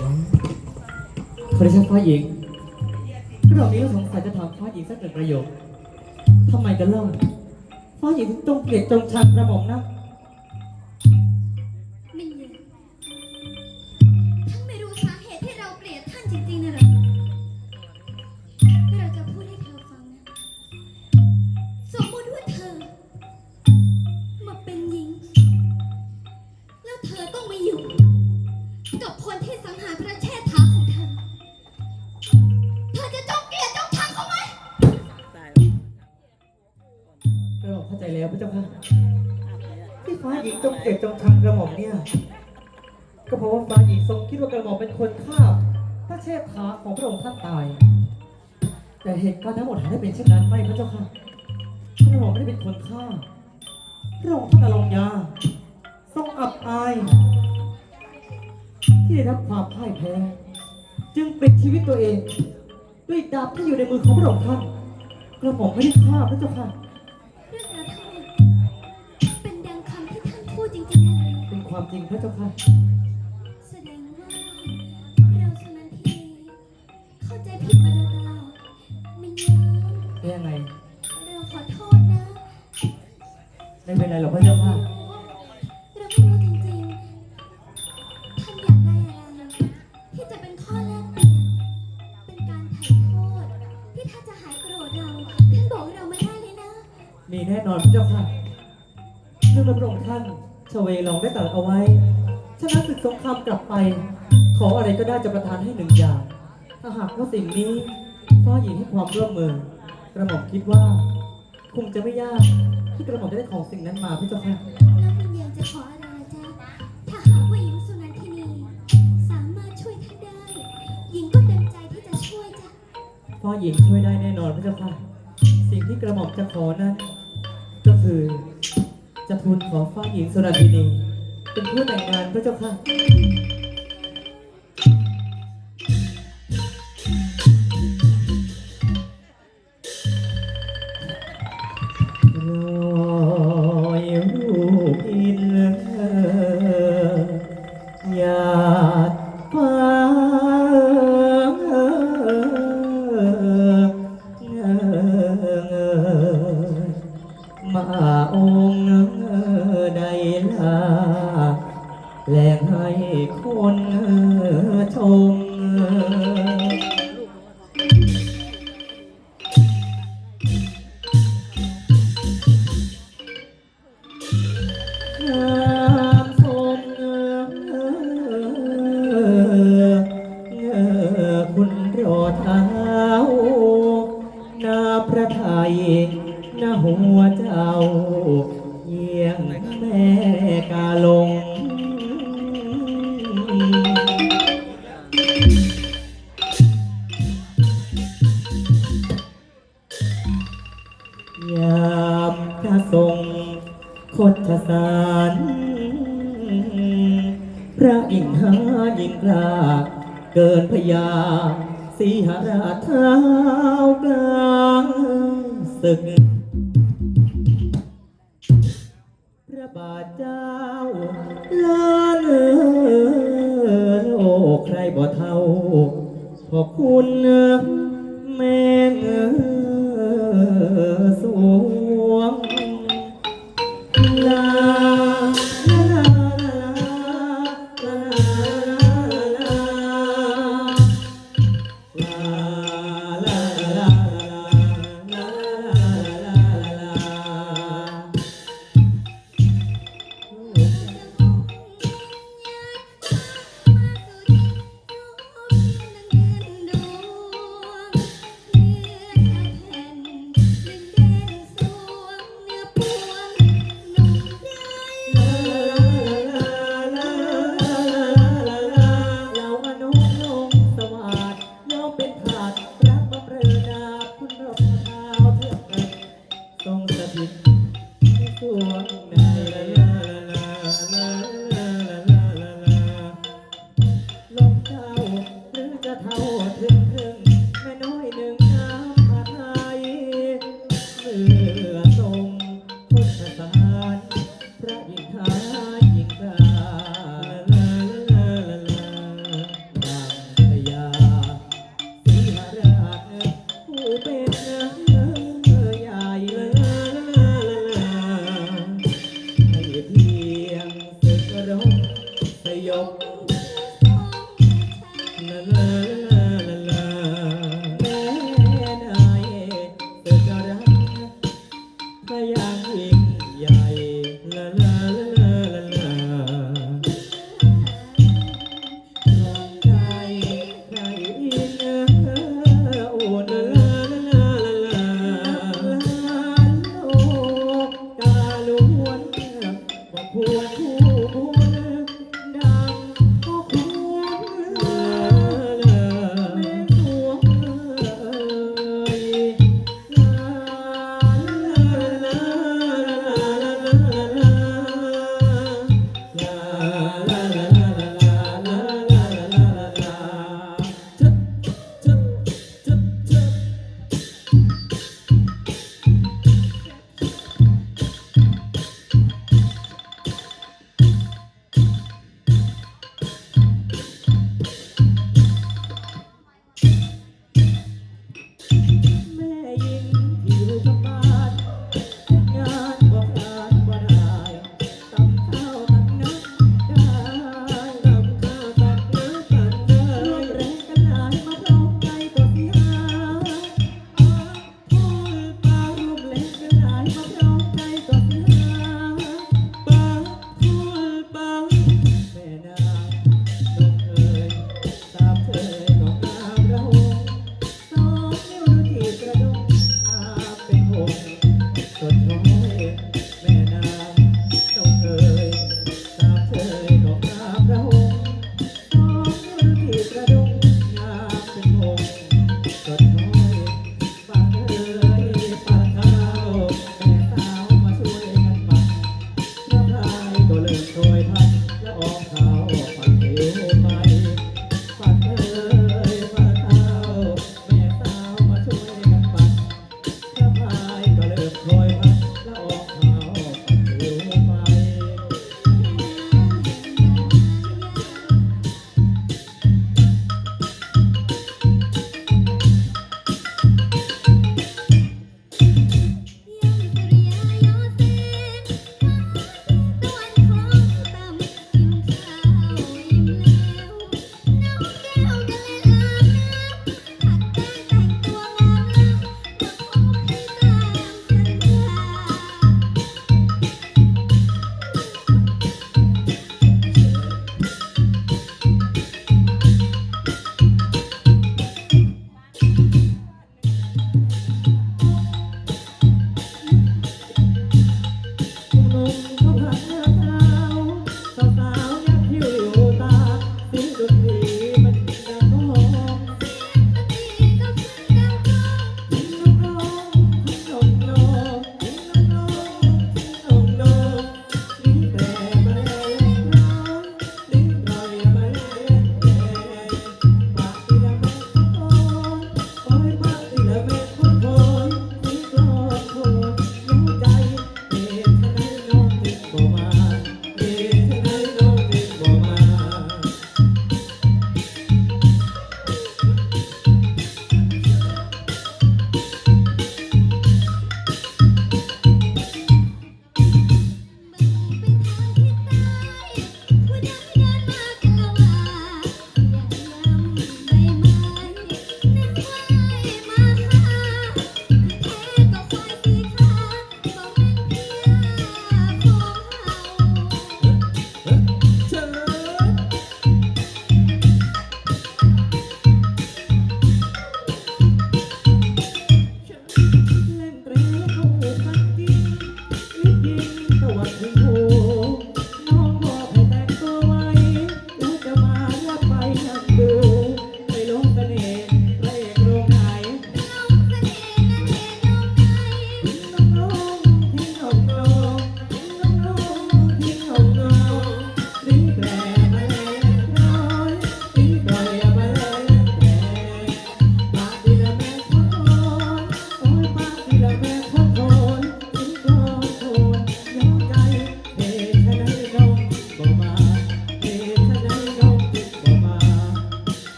ขอได้ชัฟ้าหญิงเรื่องนี้เราสงสัยจะถามฟ้าหญิงสักหนึ่งประโยคทำไมกันเล่าฟ้าหญิงถึงต้องเกลียดจงชังกระหม่อมนะ ระหม่อมเนี่ย ก็เพราะว่าฟ้าหญิงทรงคิดว่ากระหม่อมเป็นคนฆ่าพระเชษฐาของพระองค์ท่านตาย แต่เหตุการณ์ทั้งหมดหาได้เป็นเช่นนั้นไม่พระเจ้าค่ะกระหม่อมไม่ได้เป็นคนฆ่า พระองค์ท่านอลงยาทรงอับอาย ที่ได้รับความพ่ายแพ้ จึงปิดชีวิตตัวเอง ด้วยดาบที่อยู่ในมือของพระองค์ท่านกระหม่อมไม่ได้ฆ่าพระเจ้าค่ะ ความจริงพระเจ้าค่ะ แสดงว่าเราสุนันทีเข้าใจผิดมาโดยตลอดไม่เยอะเป็นยังไงเราขอโทษนะ ไม่เป็นไรหรอกพระเจ้าค่ะ เราไม่รู้จริงๆ ท่านอยากได้อะไรที่จะเป็นข้อแลกเปลี่ยน เป็นการไถ่โทษที่ท่านจะหายโกรธเรา ท่านบอกเรามาได้เลยนะ มีแน่นอนพระเจ้าค่ะเรื่องพระองค์ท่าน ชเวลองได้ตรัสเอาไว้ ชนะศึกสงครามกลับไป ขออะไรก็ได้จะประทานให้หนึ่งอย่าง ถ้าหากว่าสิ่งนี้ฟ้าหญิงให้ความร่วมมือ กระหม่อมคิดว่า คงจะไม่ยากที่กระหม่อมจะได้ของสิ่งนั้นมาพระเจ้าค่ะแล้ววิญญาณจะขออะไรล่ะจ๊ะถ้าหากว่าหญิงสุนันทินีสามารถช่วยท่านได้ หญิงก็เต็มใจที่จะช่วยจ้ะฟ้าหญิงช่วยได้แน่นอนพระเจ้าค่ะ สิ่งที่กระหม่อมจะขอนั้นก็คือ จะทูลขอฟ้าหญิงสุนันทินีเป็นผู้แต่งงานพระเจ้าค่ะ เกินพยาสีหราชเท้ากลางศึก พระบาทเจ้าล้านเออโลกใครบ่เท่าพอคุณแม่เออ love.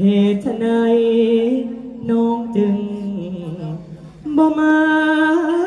เหตุไฉนน้องจึงบ่มา